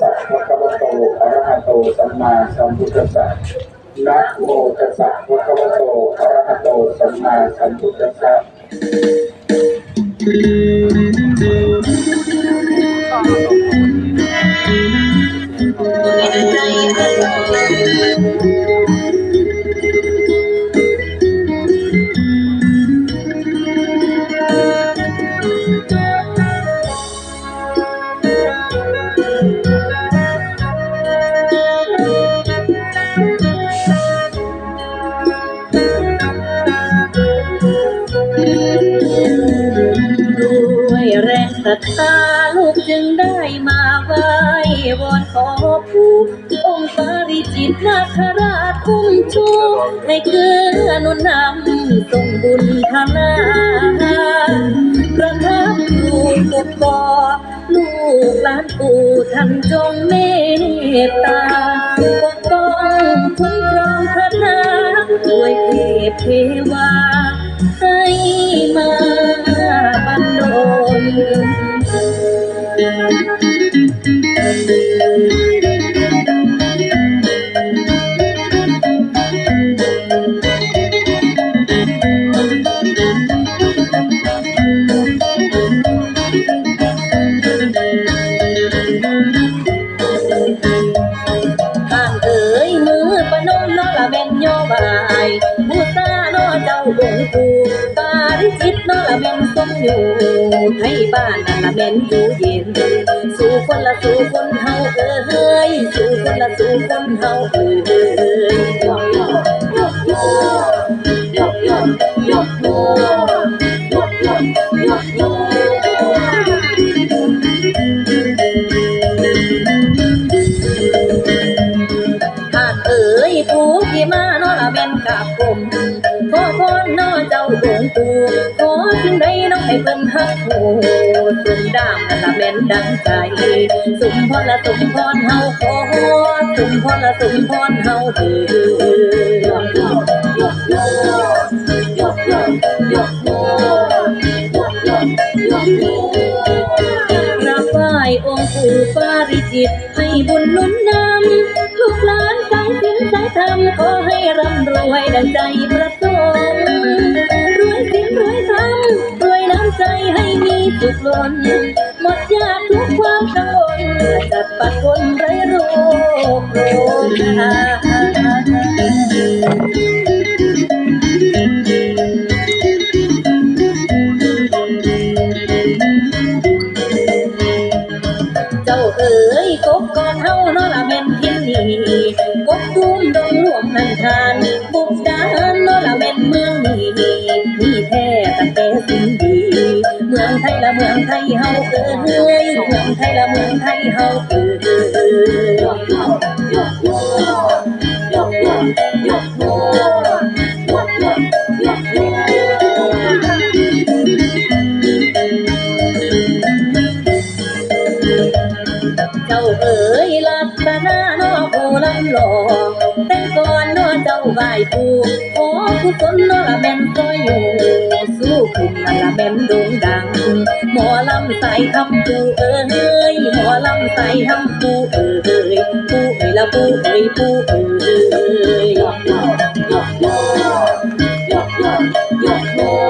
สัพพะคะวะโตอะระหะโตสัมมาสัมพุทธัสสะนะโมตัสสะภะคะวะโตอะระหะโตสัมมาสัมพุทธัสสะด้วย ศรัทธาลูกจึงได้มาไหว้วอนขอผู้องค์ปาริจิตนาคราชคุ้มชูให้เกื้อนุนนำส่งบุญทานาประทับอยู่กบกอลูกหลานปู่ท่านจงเมตตาปกป้องคุ้มครองพระนาด้วยเทพเทวาให้มา วงปูปาริจิตนอละแม่นสมอยู่ให้บ้านนั่นละแม่นอยู่เย็น สู่คนละสู่คนเฮาเอ้ยสู่คนละสู่คนเฮาเอ้ยยกยกยกยกยกยกยกยกยกยกยก ไอ้เพิ่นฮักผู้สุ่มดามนั่นละแม็นดังใจสุ่มพอละสุ่มพอนเฮาขอสุ่มพอละสุ่มพอนเฮาเด้อยกโยยกโยยกโยยกโยยกโยกราบไหว้องค์ปู่ปาริจิตให้บุญนุนนำทุกหลานสายศีลสายธรรมขอให้ร่ำรวยดังใจประสงค์ ใจให้มีสุขล้นหมดยากทุกความกังวลจัดปัดคนไร้โรคโรค เฮ้ยเมืองไทยละเมืองไทยเฮาเอ้ยยกยกยกยกยกยกยกยกยกยกยกเจ้าเอ๋ยลับตาหน้าน้อผู้ลำหลอกแต่งก่อน ไหว้ปู่ขอผู้สนนละแม่นก็อยู่สู้คุณนั่นละแม่นโด่งดัง หมอลำใส่ทำปูเอ้ยหมอลำใส่ทำปูเอ้ยปูเอ้ยละปูเอ้ยปูเอ้ยยกยกยกยกยกยก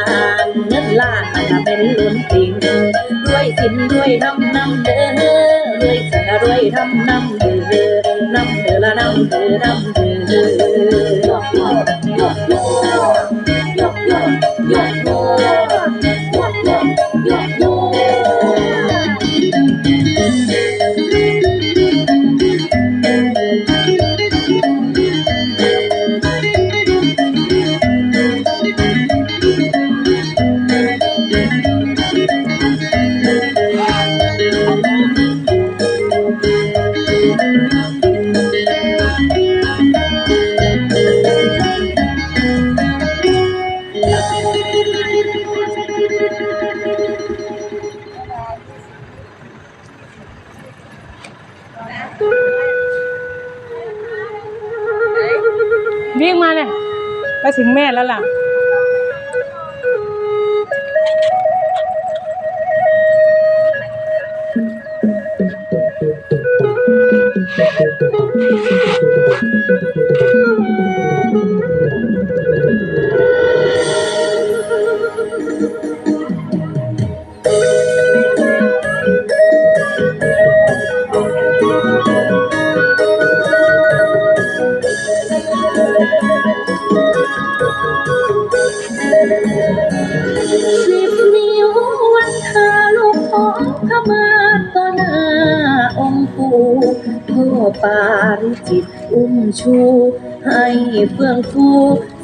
านเงินล้านมันจะเป็นลุ้นติงรวยสินรวยนำน้ำเด้อรวยสินรวยทำน้ำเด้อน้ำเด้อละน้ำเด้อน้ำเด้อยกยกยกยกยก แล้วล่ะ Thank you พ่อปาริจิตอุ้มชู ให้เฟื่องฟู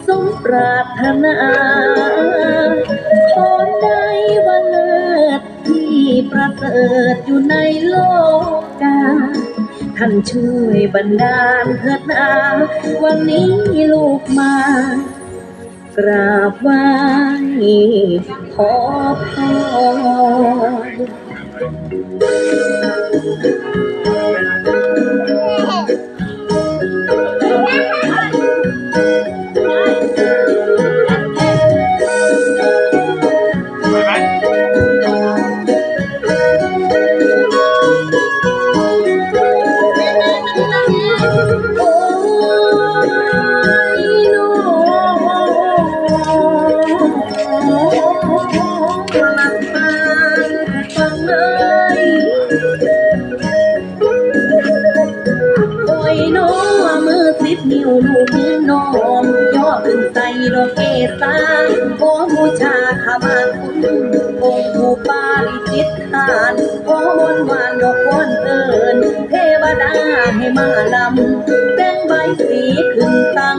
สมปรารถนาขอได้วันเลิศที่ประเสริฐอยู่ในโลกาท่านช่วยบันดาลเถิดนาวันนี้ลูกมากราบไหว้ขอพร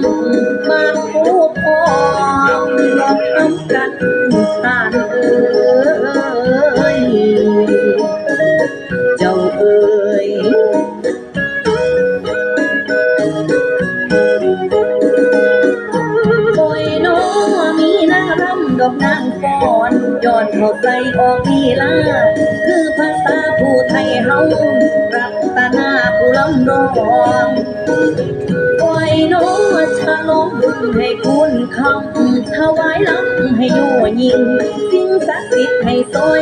ขึ้นตั้งมาคู่พองดอกน้ำกันทานเอ้ยเจ้าเอ้ยโอยน้อมีนางรำดอกนางฟ้อนย้อนเข้าใจออกลีลาคือภาษาผู้ไทยเฮารัตนาผู้ลำร้อง โอ้น้อฉลองบุให้คุณคำถวายลำให้ยั่วยิง สิ่งศักดิ์สิทธิ์ให้ซอย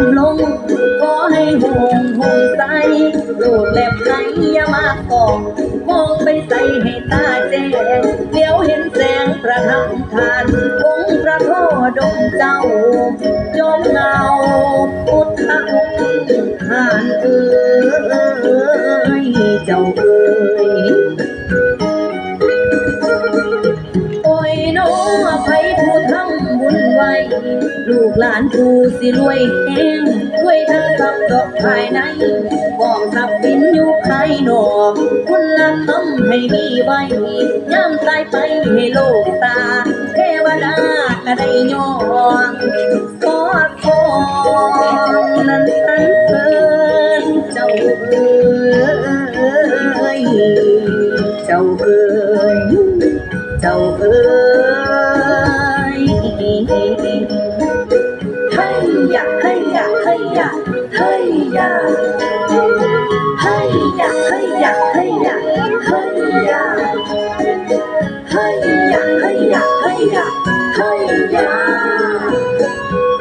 ำลงขอให้หงหงใสโลดแบบไหลอย่ามากองมองไปใส่ให้ตาแจ้งเดี๋ยวเห็นแสงประทับทานคงพระโทดงเจ้าจอมเงาพุทธองค์ทานเอ ลูกหลานผู้สิรวยแห้งด้วยเธอทรัพย์ดอกภายในกองทรัพย์สินอยู่ภายนอกคุณละทำให้มีไว้ย่ำตายไปให้โลกตา เทวดาก็ได้ยองกอดคองนั้นสันเสริญเจ้าเอ้ยเจ้าเอ้ยเจ้าเอ๋ย 嘿呀嘿呀嘿呀。